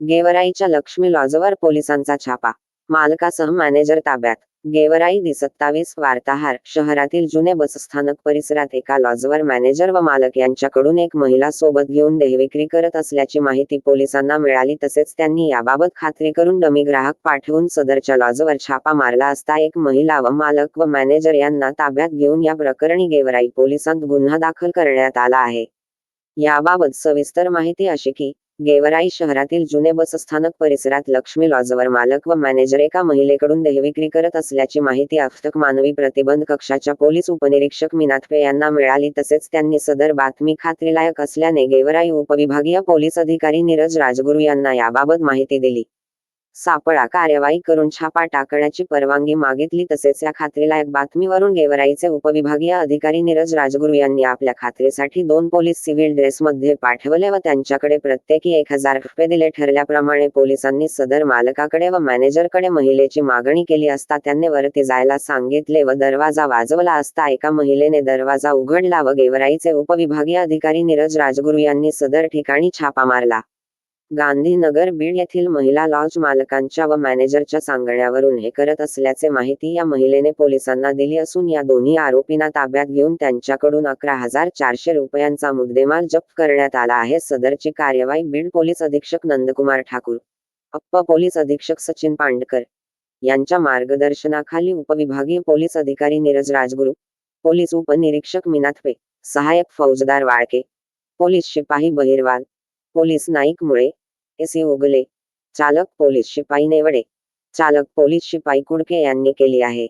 गेवराईच्या लक्ष्मी लॉजवर पोलिसांचा छापा. मालकासह मॅनेजर ताब्यात. गेवराई दि सत्तावीस वार्ताहार शहरातील जुने बसस्थानक परिसरात एका लॉजवर मॅनेजर व मालक यांच्याकडून एक महिला सोबत घेऊन देहविक्री करत असल्याची माहिती पोलिसांना मिळाली तसेच त्यांनी याबाबत खात्री करून डमी ग्राहक पाठवून सदरच्या लॉजवर छापा मारला असता एक महिला व मालक व मॅनेजर यांना ताब्यात घेऊन या प्रकरणी गेवराई पोलिसांत गुन्हा दाखल करण्यात आला आहे. याबाबत सविस्तर माहिती अशी की गेवराई शहरातील जुने बसस्थानक परिसरात लक्ष्मी लॉजवर मालक व मॅनेजर एका महिलेकडून देहविक्री करत असल्याची माहिती अफ्तक मानवी प्रतिबंध कक्षाच्या पोलीस उपनिरीक्षक मिनाथपे यांना मिळाली. तसेच त्यांनी सदर बातमी खात्रीलायक असल्याने गेवराई उपविभागीय पोलीस अधिकारी नीरज राजगुरू यांना याबाबत माहिती दिली. सापळा कार्यवाही करून छापा टाकण्याची परवानगी मागितली तसेच या खात्रीलायक बातमीवरून गेवराईचे उपविभागीय अधिकारी नीरज राजगुरू यांनी आपल्या खात्रीसाठी दोन पोलीस सिव्हिल ड्रेसमध्ये पाठवले व त्यांच्याकडे प्रत्येकी एक हजार रुपये दिले. ठरल्याप्रमाणे पोलिसांनी सदर मालकाकडे व मॅनेजरकडे महिलेची मागणी केली असता त्यांनी वरती जायला सांगितले व दरवाजा वाजवला असता एका महिलेने दरवाजा उघडला व गेवराईचे उपविभागीय अधिकारी नीरज राजगुरू यांनी सदर ठिकाणी छापा मारला. गांधीनगर बीड येथील महिला लॉज मालकांच्या व मॅनेजरच्या सांगण्यावरून हे करत असल्याचे माहिती या महिलेने पोलिसांना दिली असून या दोन्ही आरोपींना ताब्यात घेऊन त्यांच्याकडून अकरा हजार चारशे रुपयांचा मुद्देमाल जप्त करण्यात आला आहे. सदरची कार्यवाही बीड पोलीस अधीक्षक नंदकुमार ठाकूर अप्प पोलीस अधीक्षक सचिन पांडकर यांच्या मार्गदर्शनाखाली उपविभागीय पोलीस अधिकारी नीरज राजगुरू पोलीस उपनिरीक्षक मिनाथपे सहाय्यक फौजदार वाळके पोलीस शिपाही बहिरवाल पोलीस नाईक मुळे एस उगले. चालक पोलीस शिपाई नेवडे. चालक पोलीस शिपाई कुडके यांनी केली आहे.